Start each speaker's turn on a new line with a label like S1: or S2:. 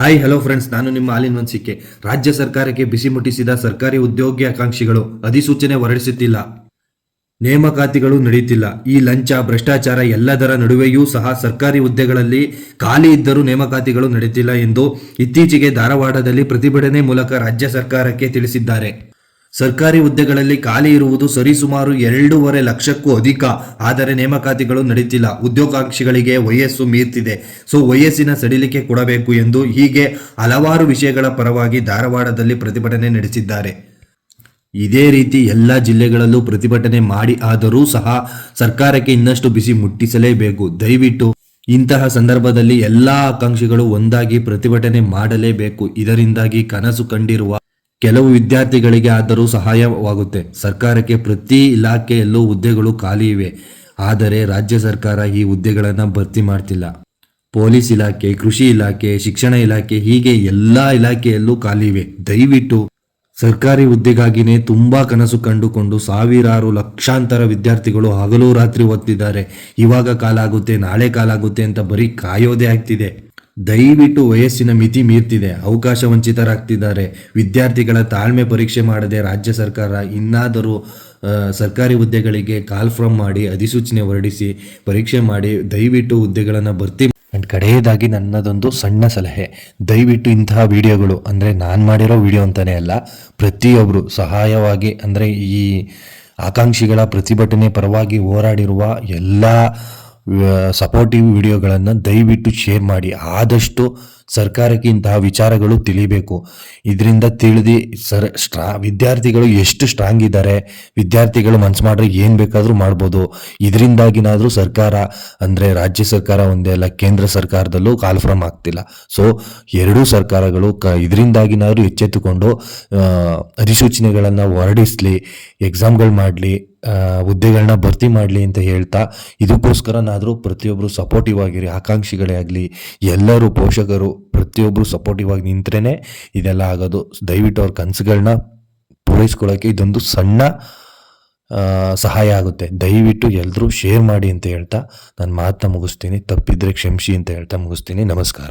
S1: Hi hello friends ನಾನು ನಿಮ್ಮ ಹಾಲಿನ ವಂಚಿಕೆ ರಾಜ್ಯ ಸರ್ಕಾರಕ್ಕೆ ಬಿಸಿ ಮುಟ್ಟಿಸಿದ ಸರ್ಕಾರಿ ಉದ್ಯೋಗಿ ಆಕಾಂಕ್ಷಿಗಳು ಅಧಿಸೂಚನೆ ಹೊರಡಿಸುತ್ತಿಲ್ಲ. ನೇಮಕಾತಿಗಳು ನಡೆಯುತ್ತಿಲ್ಲ. ಈ ಲಂಚ, ಭ್ರಷ್ಟಾಚಾರ ಎಲ್ಲದರ ನಡುವೆಯೂ ಸಹ ಸರ್ಕಾರಿ ಹುದ್ದೆಗಳಲ್ಲಿ ಖಾಲಿ ಇದ್ದರೂ ನೇಮಕಾತಿಗಳು ನಡೆಯುತ್ತಿಲ್ಲ ಎಂದು ಇತ್ತೀಚೆಗೆ ಧಾರವಾಡದಲ್ಲಿ ಪ್ರತಿಭಟನೆ ಮೂಲಕ ರಾಜ್ಯ ಸರ್ಕಾರಕ್ಕೆ ತಿಳಿಸಿದ್ದಾರೆ. ಸರ್ಕಾರಿ ಹುದ್ದೆಗಳಲ್ಲಿ ಖಾಲಿ ಇರುವುದು ಸರಿಸುಮಾರು ಎರಡೂವರೆ ಲಕ್ಷಕ್ಕೂ ಅಧಿಕ. ಆದರೆ ನೇಮಕಾತಿಗಳು ನಡೆಯುತ್ತಿಲ್ಲ ಉದ್ಯೋಗಾಕ್ಷಿಗಳಿಗೆ ವಯಸ್ಸು ಮೀರ್ತಿದೆ. ಸೊ, ವಯಸ್ಸಿನ ಸಡಿಲಿಕೆ ಕೊಡಬೇಕು ಎಂದು ಹೀಗೆ ಹಲವಾರು ವಿಷಯಗಳ ಪರವಾಗಿ ಧಾರವಾಡದಲ್ಲಿ ಪ್ರತಿಭಟನೆ ನಡೆಸಿದ್ದಾರೆ. ಇದೇ ರೀತಿ ಎಲ್ಲ ಜಿಲ್ಲೆಗಳಲ್ಲೂ ಪ್ರತಿಭಟನೆ ಮಾಡಿ ಆದರೂ ಸಹ ಸರ್ಕಾರಕ್ಕೆ ಇನ್ನಷ್ಟು ಬಿಸಿ ಮುಟ್ಟಿಸಲೇಬೇಕು. ದಯವಿಟ್ಟು ಇಂತಹ ಸಂದರ್ಭದಲ್ಲಿ ಎಲ್ಲ ಆಕಾಂಕ್ಷಿಗಳು ಒಂದಾಗಿ ಪ್ರತಿಭಟನೆ ಮಾಡಲೇಬೇಕು. ಇದರಿಂದಾಗಿ ಕನಸು ಕಂಡಿರುವ ಕೆಲವು ವಿದ್ಯಾರ್ಥಿಗಳಿಗೆ ಆದರೂ ಸಹಾಯವಾಗುತ್ತೆ. ಸರ್ಕಾರಕ್ಕೆ ಪ್ರತಿ ಇಲಾಖೆಯಲ್ಲೂ ಹುದ್ದೆಗಳು ಖಾಲಿ ಇವೆ. ಆದರೆ ರಾಜ್ಯ ಸರ್ಕಾರ ಈ ಹುದ್ದೆಗಳನ್ನು ಭರ್ತಿ ಮಾಡ್ತಿಲ್ಲ. ಪೊಲೀಸ್ ಇಲಾಖೆ, ಕೃಷಿ ಇಲಾಖೆ, ಶಿಕ್ಷಣ ಇಲಾಖೆ ಹೀಗೆ ಎಲ್ಲ ಇಲಾಖೆಯಲ್ಲೂ ಖಾಲಿ ಇವೆ. ದಯವಿಟ್ಟು ಸರ್ಕಾರಿ ಹುದ್ದೆಗಾಗಿನೇ ತುಂಬ ಕನಸು ಕಂಡುಕೊಂಡು ಸಾವಿರಾರು ಲಕ್ಷಾಂತರ ವಿದ್ಯಾರ್ಥಿಗಳು ಹಗಲು ರಾತ್ರಿ ಓದ್ತಿದ್ದಾರೆ. ಇವಾಗ ಕಾಲಾಗುತ್ತೆ, ನಾಳೆ ಕಾಲಾಗುತ್ತೆ ಅಂತ ಬರೀ ಕಾಯೋದೇ ಆಗ್ತಿದೆ. ದಯವಿಟ್ಟು ವಯಸ್ಸಿನ ಮಿತಿ ಮೀರ್ತಿದೆ. ಅವಕಾಶ ವಂಚಿತರಾಗ್ತಿದ್ದಾರೆ. ವಿದ್ಯಾರ್ಥಿಗಳ ತಾಳ್ಮೆ ಪರೀಕ್ಷೆ ಮಾಡದೆ ರಾಜ್ಯ ಸರ್ಕಾರ ಇನ್ನಾದರೂ ಸರ್ಕಾರಿ ಹುದ್ದೆಗಳಿಗೆ ಕಾಲ್ ಫ್ರಮ್ ಮಾಡಿ ಅಧಿಸೂಚನೆ ಹೊರಡಿಸಿ ಪರೀಕ್ಷೆ ಮಾಡಿ ದಯವಿಟ್ಟು ಹುದ್ದೆಗಳನ್ನು ಭರ್ತಿ ಅಂಡ್ ಕಡೆಯದಾಗಿ ನನ್ನದೊಂದು ಸಣ್ಣ ಸಲಹೆ. ದಯವಿಟ್ಟು ಇಂತಹ ವಿಡಿಯೋಗಳು, ಅಂದರೆ ನಾನು ಮಾಡಿರೋ ವಿಡಿಯೋ ಅಂತಲೇ ಅಲ್ಲ ಪ್ರತಿಯೊಬ್ಬರು ಸಹಾಯವಾಗಿ, ಅಂದರೆ ಈ ಆಕಾಂಕ್ಷಿಗಳ ಪ್ರತಿಭಟನೆ ಪರವಾಗಿ ಹೋರಾಡಿರುವ ಎಲ್ಲ ಸಪೋರ್ಟಿವ್ ವಿಡಿಯೋಗಳನ್ನು ದಯವಿಟ್ಟು ಶೇರ್ ಮಾಡಿ. ಆದಷ್ಟು ಸರ್ಕಾರಕ್ಕೆ ಇಂತಹ ವಿಚಾರಗಳು ತಿಳಿಬೇಕು. ಇದರಿಂದ ತಿಳಿದು ಸರ್, ಸ್ಟ್ರಾ, ವಿದ್ಯಾರ್ಥಿಗಳು ಎಷ್ಟು ಸ್ಟ್ರಾಂಗ್ ಇದ್ದಾರೆ, ವಿದ್ಯಾರ್ಥಿಗಳು ಮನ್ಸು ಮಾಡ್ರೆ ಏನು ಬೇಕಾದರೂ ಮಾಡ್ಬೋದು. ಇದರಿಂದಾಗಿನಾದರೂ ಸರ್ಕಾರ, ಅಂದರೆ ರಾಜ್ಯ ಸರ್ಕಾರ ಒಂದೇ ಅಲ್ಲ, ಕೇಂದ್ರ ಸರ್ಕಾರದಲ್ಲೂ ಕಾಲ್ಫ್ರಮ್ ಆಗ್ತಿಲ್ಲ. ಸೊ ಎರಡೂ ಸರ್ಕಾರಗಳು ಕ, ಇದರಿಂದಾಗಿನಾದರೂ ಎಚ್ಚೆತ್ತುಕೊಂಡು ಅಧಿಸೂಚನೆಗಳನ್ನು ಹೊರಡಿಸಲಿ ಎಕ್ಸಾಮ್ಗಳು ಮಾಡಲಿ. ಹುದ್ದೆಗಳನ್ನ ಭರ್ತಿ ಮಾಡಲಿ ಅಂತ ಹೇಳ್ತಾ ಇದಕ್ಕೋಸ್ಕರನಾದರೂ ಪ್ರತಿಯೊಬ್ಬರು ಸಪೋರ್ಟಿವ್ ಆಗಿರಿ, ಆಕಾಂಕ್ಷಿಗಳೇ ಆಗಲಿ, ಎಲ್ಲರೂ ಪೋಷಕರು ಪ್ರತಿಯೊಬ್ಬರು ಸಪೋರ್ಟಿವ್ ಆಗಿ ನಿಂತ್ರೇ ಇದೆಲ್ಲ ಆಗೋದು. ದಯವಿಟ್ಟು ಅವ್ರ ಕನಸುಗಳನ್ನ ಪೂರೈಸ್ಕೊಳ್ಳೋಕ್ಕೆ ಇದೊಂದು ಸಣ್ಣ ಸಹಾಯ ಆಗುತ್ತೆ. ದಯವಿಟ್ಟು ಎಲ್ಲರೂ ಶೇರ್ ಮಾಡಿ ಅಂತ ಹೇಳ್ತಾ, ನಾನು ಮಾತನ್ನ ಮುಗಿಸ್ತೀನಿ. ತಪ್ಪಿದ್ರೆ ಕ್ಷಮಿಸಿ ಅಂತ ಹೇಳ್ತಾ ಮುಗಿಸ್ತೀನಿ. ನಮಸ್ಕಾರ.